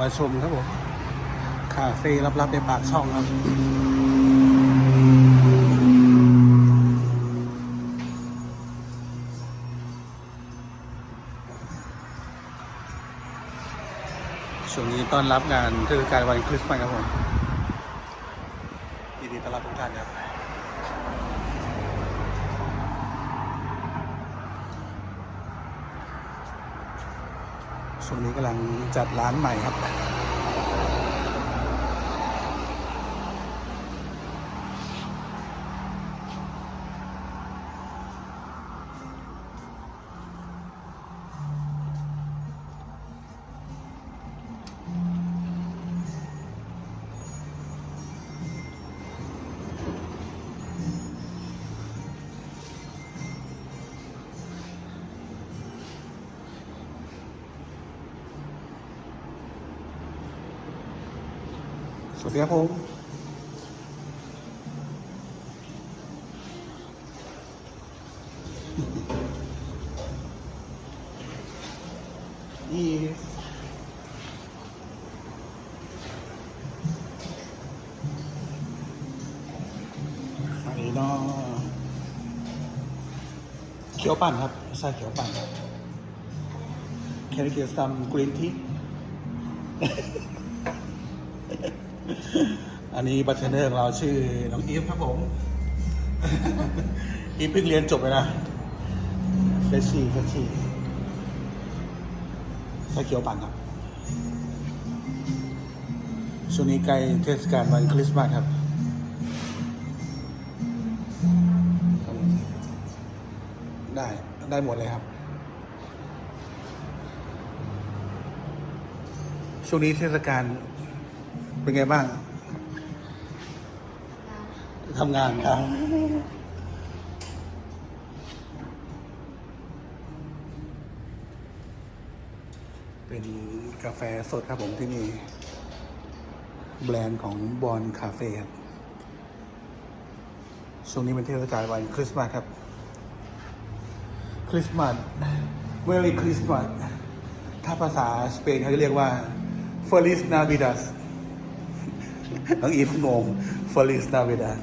มาชมครับผมคาเฟ่ลับๆในปากช่องครับช่วงนี้ต้อนรับงานเทศกาลวันคริสต์มาสครับผมยินดีต้อนรับทุกท่านครับ ช่วงนี้กำลังจัดร้านใหม่ครับ วัสดีครับผมอีไฟนอเขียวปั่นครับใช่เขียวปั่น Can you get some green tea อันนี้บัตเทนเนอร์ของเราชื่อน้องอีฟครับผม อีฟเพิ่งเรียนจบไปนะเฟชชี่เฟชชี่ช้เขียวปั่นครับ ช่วงนี้ใกล้เทศกาลวันคริสต์มาสครับได้ได้หมดเลยครับ ช่วงนี้เทศกาล เป็นไงบ้างทำงานครับเป็นกาแฟสดครับผมที่นี่ แบรนด์ของบอลคาเฟ่ครับช่วงนี้เป็นเทศกาลวันคริสต์มาสครับ คริสต์มาส Merry Christmas ถ้าภาษาสเปนเขาจะเรียกว่า Feliz Navidad น้องอีฟงง Feliz Navidad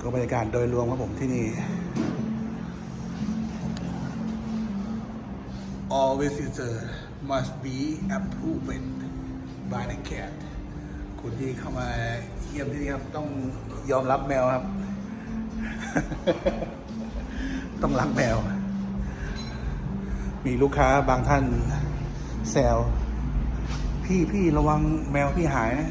ก็บรรยากาศโดยรวมครับผมที่นี่ All visitor must be approved by the cat คนที่เข้ามาเยี่ยมที่นี่ครับ ต้องยอมรับแมวครับ ต้องรักแมว มีลูกค้าบางท่านแซว พี่พี่ระวังแมวพี่หายนะ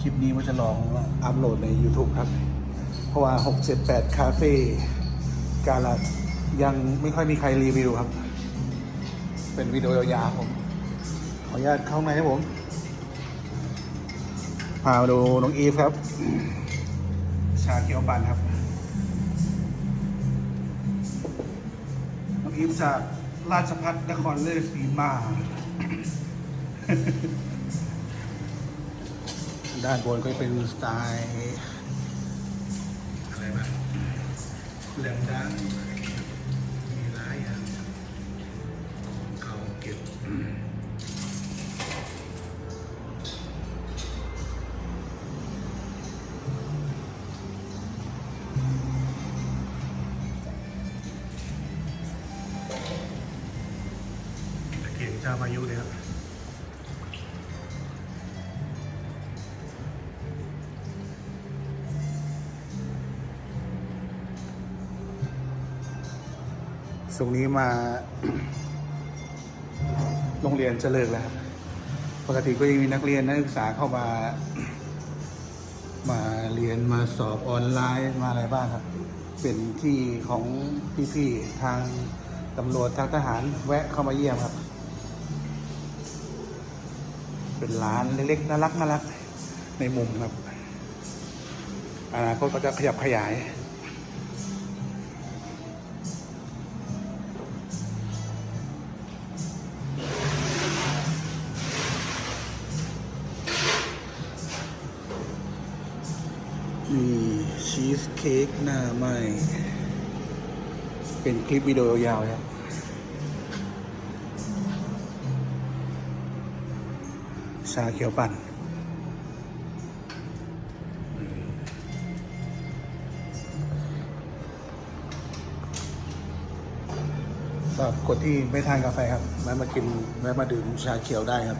คลิปนี้ว่าจะลองอัพโหลดใน YouTube ครับ เพราะว่า 678 คาเฟ่กาลาดยังไม่ค่อยมีใครรีวิวครับ เป็นวิดีโอยาวๆผม ขออนุญาตเข้าในครับผมพามาดูน้องอีฟครับ ชาเขียวปั่นครับ น้องอีฟจาก ราชพัฒนครเลยสีมา ด้านบนก็เป็นสไตล์อะไรบ้างเหลืองดังมีหลายอย่างเขาเก็บ งเจ้าพายุเลยครับช่วงนี้มา โรงเรียนจะเลิกแล้วครับปกติก็ยังมีนักเรียนนักศึกษาเข้ามา มาเรียนมาสอบออนไลน์มาอะไรบ้างครับ เป็นที่ของพี่ๆทางตำรวจทางทหารแวะเข้ามาเยี่ยมครับ เป็นร้านเล็กๆน่ารักน่ารักในมุมครับอนาคตก็จะขยับขยาย มีชีสเค้กหน้าไหมเป็นคลิปวิดีโอยาวครับ ชาเขียวปั่นสำหรับคนที่ไม่ทานกาแฟครับแวะมากินแวะมาดื่มชาเขียวได้ครับ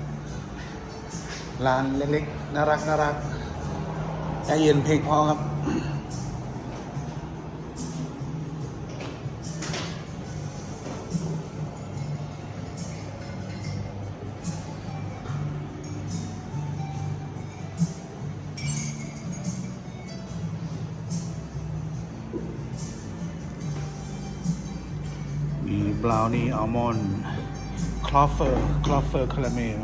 ร้านเล็กๆ น่ารักน่ารักใจเย็นเพลงพอครับ บราวนี่อัลมอนด์คลอฟเฟอร์คลอฟเฟอร์คาราเมล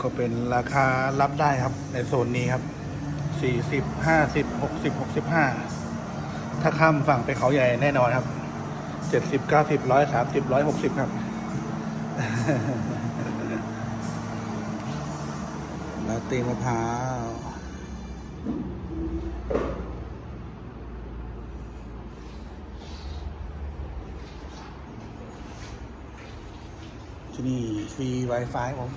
ก็เป็นราคารับได้ครับ ในโซนนี้ครับ40 50 60 65ถ้าข้ามฝั่งไปเขาใหญ่แน่นอนครับ70 90 130 160ครับลาเต้มะพร้าว ที่นี่ฟรี Wi-Fi ผม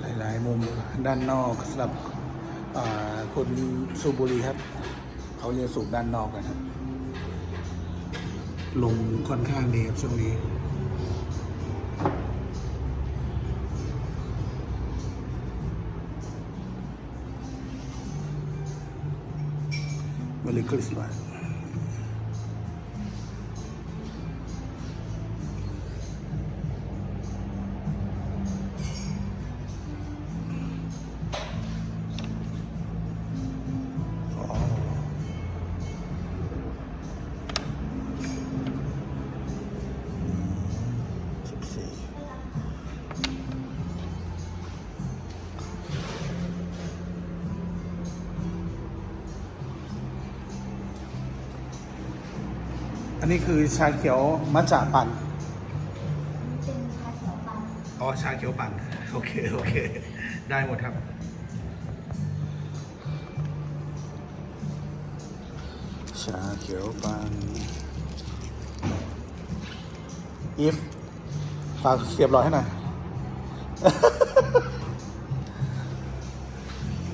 หลาย ๆ มุมด้านนอกสำหรับคนสูบบุหรี่ครับ เขาจะสูบด้านนอกกันครับลมค่อนข้างดีครับช่วงนี้ Merry Christmas อันนี้คือชาเขียวมัจจาปั่น เป็นชาเขียวปั่นอ๋อ ชาเขียวปั่น โอเค โอเค ได้หมดครับ ชาเขียวปั่น อีฟ ฝากเสียบรอยให้หน่อย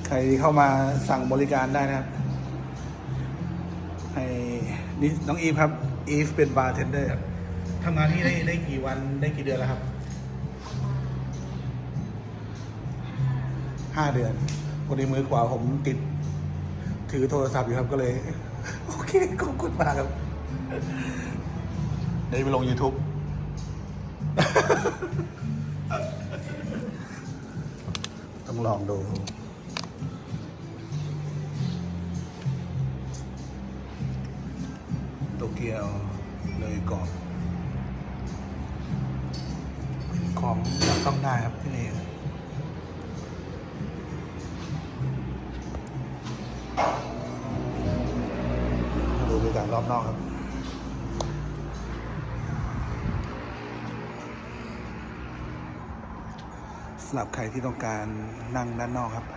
ใครที่เข้ามาสั่งบริการได้นะครับ ให้นี่น้องอีฟครับ อีฟเป็นบาร์เทนเดอร์ครับทำงานที่ได้ได้กี่วันได้กี่เดือนแล้วครับ ห้าเดือนวันนี้มือขวาผมติด ถือโทรศัพท์อยู่ครับก็เลย โอเคขอบคุณมากครับเดี๋ยวไปลง YouTube ต้องลองดู เกียวเลยกรอบเป็นของจับต้องได้ครับที่นี่ดูบรรยากาศรอบนอกครับสำหรับใครที่ต้องการนั่งด้านนอกครับ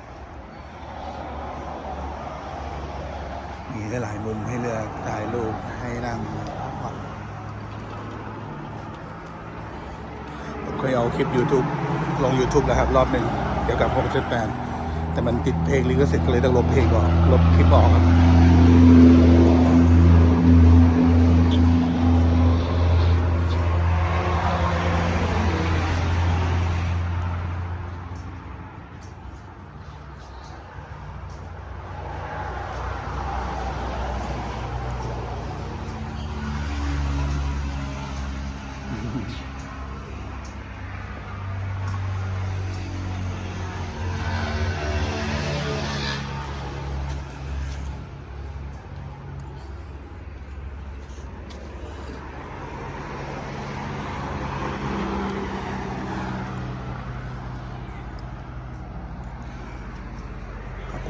มีได้หลายมุมให้เลือกถ่ายรูปให้นั่งพักผ่อนผมเคยเอาคลิป YouTube ลง YouTube นะครับ รอบหนึ่งเกี่ยวกับพวกเจ็ดแปนแต่มันติดเพลงลิขสิทธิ์ก็เลยต้องลบเพลงออกลบคลิปออกครับ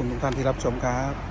น ท่านที่รับชมครับ